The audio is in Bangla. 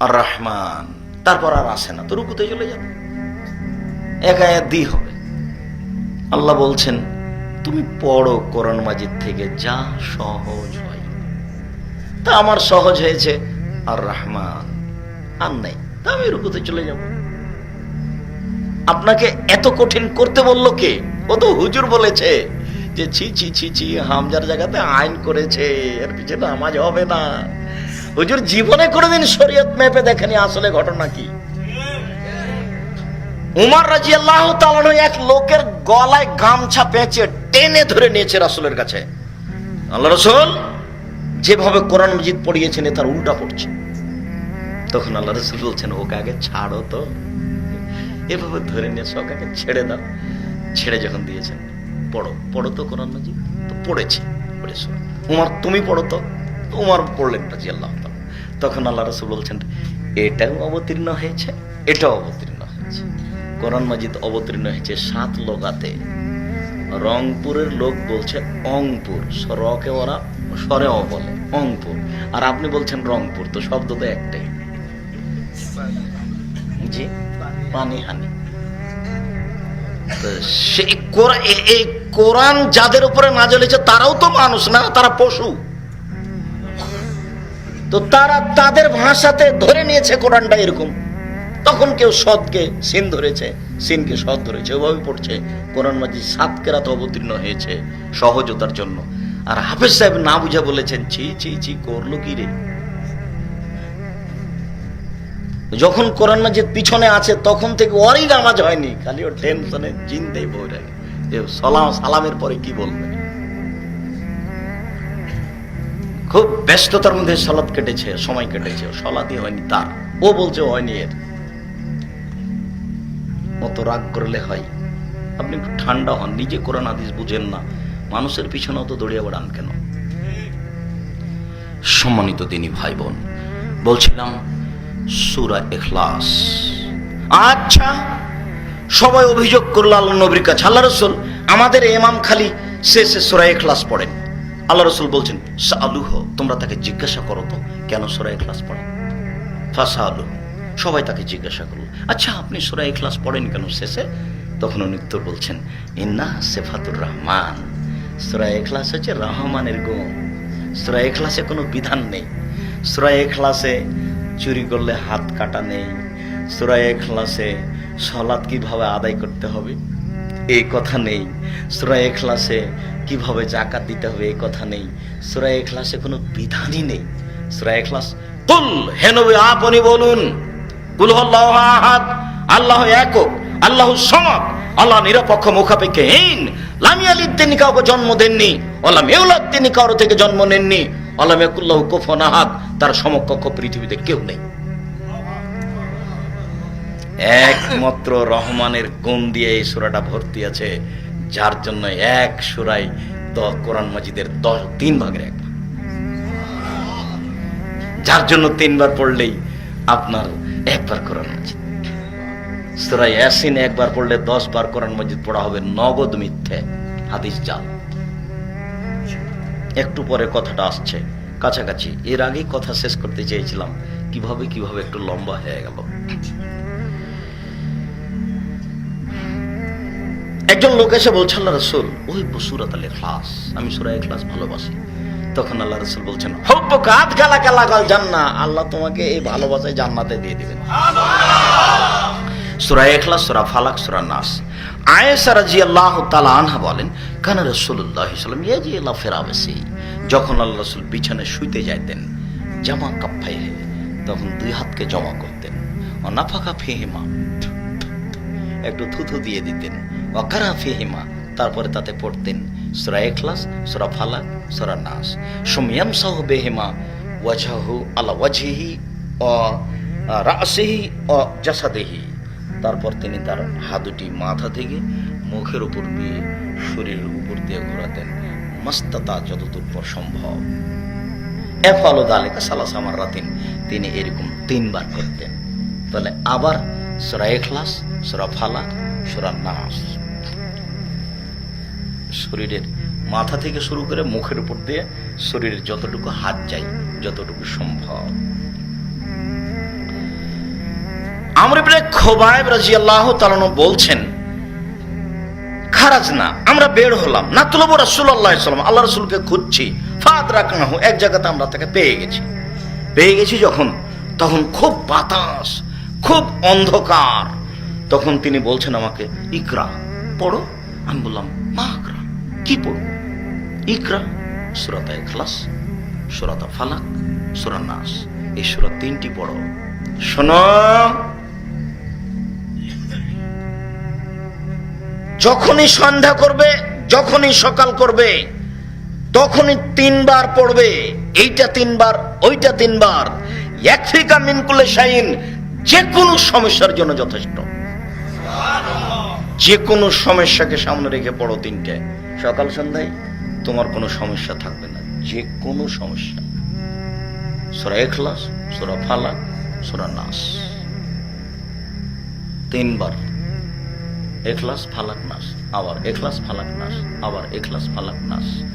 আর রহমান তারপর আর আসে না, তো রুকুতে চলে যাবে। এক দি হবে। আল্লাহ বলছেন, তুমি পড়ো কোরআন মাজিদ থেকে, যা সহজ হয়। তা আমার সহজ হয়েছে আর রহমান আর নেই, তা আমি রুকুতে চলে যাব। আপনাকে এত কঠিন করতে বলল কে? ও তো হুজুর বলেছে যে, ছি ছি ছি ছি, হামজার জায়গাতে আইন করেছে, এর পিছনে নামাজ হবে না। হুজুর জীবনে কোনোদিন শরীয়ত মেপে দেখেনি আসলে ঘটনা কি? উমার রাজি আল্লাহ এক লোকের গলায় গামছা পেঁচে টেনে ধরে নিয়েছে রাসুলের কাছে। আল্লাহ রসুল যেভাবে কোরআন মজিদ পড়িয়েছেন তার উল্টা পড়ছে। তখন আল্লাহ রসুল বলছেন, ওকে আগে ছাড়ো তো। এভাবে ধরে নিয়ে ওকে আগে ছেড়ে দাও। ছেড়ে যখন দিয়েছেন, পড়ো পড়ো তো কোরআন মজিদ? তো পড়েছে। উমার, তুমি পড়ো তো। তো উমার পড়লেন রাজি আল্লাহ তখন আল্লাহ রসুল বলছেন, এটাও অবতীর্ণ হয়েছে, এটাও অবতীর্ণ হয়েছে। কোরআন মাজিদ অবতীর্ণ হয়েছে সাত লোকাতে। রংপুরের লোক বলছে অংপুর রকে ওরা সরেও বলে, অংপুর। আর আপনি বলছেন রংপুর, তো শব্দ তো একটাই। জি, পানিহানি। সেই এই কোরআন যাদের উপরে না জ্বলেছে তারাও তো মানুষ না, তারা পশু। তো তারা তাদের ভাষাতে ধরে নিয়েছে কোরআনটা এরকম। তখন কেউ সদকে সিন ধরেছে, সিনকে সদ ধরেছে, ওভাবে পড়ছে। কোরআন মাঝি সাত কেরাত অবতীর্ণ হয়েছে সহজতার জন্য। আর হাফেজ সাহেব না বুঝা বলেছেন, ছি ছি ছি, করল কি রে? যখন কোরআন মাজিদ পিছনে আছে, তখন থেকে ওরই নামাজ হয়নি। খালি ওর টেনশনে চিন্তাই বই রাখে। সালাম, সালামের পরে কি বলবে? খুব ব্যস্ততার মধ্যে সলাদ কেটেছে, সময় কেটেছে, সলাদই হয়নি তার। ও বলছে হয়নি এর। অত রাগ করলে হয়। আপনি একটু ঠান্ডা হন, নিজে কোরআন আদিস বুঝেন না। মানুষের পিছনে অত দড়িয়ে বেড়ান কেন? সম্মানিত তিনি ভাই বোন বলছিলাম, সুরা এখলাস আচ্ছা সবাই অভিযোগ করল আল্লাহ নবীর কাছে। আল্লাহ রসুল, আমাদের এমাম খালি শেষে সুরা এখলাস পড়েন। আল্লাহ রসুল বলছেন আলুহ তোমরা তাকে জিজ্ঞাসা করো তো, কেন সুরা এখলাস পড়ে? ফাঁসা আলু সবাই তাকে জিজ্ঞাসা করল আচ্ছা আপনি সুরা এখলাস পড়েন কেন শেষে? তখন উত্তর বলছেন, ইন্না সেফাতুর রহমান, সুরা এখলাস হচ্ছে রহমানের গুণ, সুরা এখলাসে কোনো বিধান নেই, সুরা এখলাসে চুরি করলে হাত কাটা নেই, সুরা এখলাসে সলাৎ কীভাবে আদায় করতে হবে? এই কথা নেই। সুরা এখলাসে কীভাবে জাকাত দিতে হবে এই কথা নেই। সুরা এখলাসে কোনো বিধানই নেই। সুরা এখলাস, কুল হে নবী, আপনি বলুন, কুল আহাদ, আল্লাহ একক, আল্লাহ সমক, আল্লাহ নিরপেক্ষ মুখাপেক্ষহীন লামিয়ালিদ তিনি কাউকে জন্ম দেননি আল্লাহ মেউলাদ তিনি কারও থেকে জন্ম নেননি আল্লাহ মেকুল্লাহ কুফন আহাদ, তার সমকক্ষ পৃথিবীতে কেউ নেই। একমাত্র রহমানের গুণ দিয়ে এই সুরাটা ভর্তি আছে, যার জন্য এক সুরাই কোরআন মাজিদের দশ, তিন ভাগের এক যার জন্য তিনবার পড়লেই আপনার একবার কোরআন মাজিদ। সুরাই ইয়াসিন একবার পড়লে দশ বার কোরআন মাজিদ পড়া হবে নগদ মিথ্যে। হাদিস জাল একটু পরে কথাটা আসছে। কাছাকাছি। এর আগেই কথা শেষ করতে চেয়েছিলাম, কীভাবে কীভাবে একটু লম্বা হয়ে গেল। একজন লোক এসে বলছে, আল্লাহ রসুল, ওই সুরাত আল ইখলাস আমি সুরা ইখলাস ভালোবাসি। তখন আল্লাহ রসুল বলছেন হব্ব কাত গালা গালা গাল জান্না আল্লাহ তোমাকে এই ভালোবাসায় জান্নাতে দিয়ে দিবেন। সুরা ইখলাস সুরা ফালাক, সুরা নাস। আয়েশা রাদিয়াল্লাহু তাআলা আনহা বলেন, কানা রাসূলুল্লাহ সাল্লাল্লাহু আলাইহি ওয়াসাল্লাম ফেরাবেসি যখন আল্লাহ রাসূল বিছানায় শুইতে যাইতেন, জামা কাপ্পাই তখন দুই হাতকে জমা করতেন। অনাফাকা ফিহিমা, একটু থুথু দিয়ে দিতেন। অকারা ফিহিমা তারপরে তাতে পড়তেন সুরা এখলাস সুরা ফালাক, সুরা নাস। সুমিয়াম সাহ বেহেমা, ওয়াজাহু আলা ওয়াজহিহি ও রাসিহি ও জাসাদেহি। তারপর তিনি তার হাত দুটি মাথা থেকে মুখের উপর দিয়ে শরীরের উপর দিয়ে ঘোরাতেন। মস্ততা যতদূর পর সম্ভব। এফালো দালেকা সালাস আমার রাতিন তিনি এরকম তিনবার করতেন তাহলে আবার সুরা এখলাস সুরা ফালা সুরা নাস। শরীরের মাথা থেকে শুরু করে মুখের উপর দিয়ে শরীরের যতটুকু হাত যায় যতটুকু সম্ভব। আমর ইবনে খোবাইব রাদিয়াল্লাহু তাআলা বলছেন, খারাজ না, আমরা বের হলাম। না তুলব রাসূলুল্লাহ সাল্লাম আল্লাহ রাসূলকে খুঁজছি। ফাদ রাখনাহু এক জায়গাতে আমরা তাকে পেয়ে গেছি। পেয়ে গেছি যখন? তখন খুব বাতাস, খুব অন্ধকার। তখন তিনি বলছেন আমাকে, ইকরা, পড়ো? আমি বললাম, মা আকরা কি পড়ো ইকরা, সুরাতা ইখলাস সুরাতা ফালাক সুরা নাস, এই সুরা তিনটি পড়ো। শোনো। যখনই সন্ধ্যা করবে, যখনই সকাল করবে, তখনই তিনবার পড়বে, এইটা তিনবার, ওইটা তিনবার। একফিকা মিনকুলে শাইন যে কোনো সমস্যার জন্য যথেষ্ট। যে কোনো সমস্যাকে সামনে রেখে পড়ো তিনটে। সকাল, সন্ধ্যায় তোমার কোনো সমস্যা থাকবে না যে কোনো সমস্যা। সোরা এখলাস সোরা ফালা সোরা নাস। তিনবার এখলাস ফালাক, নাস। আবার এখলাস ফালাক, নাস। আবার এখলাস ফালাক, নাস।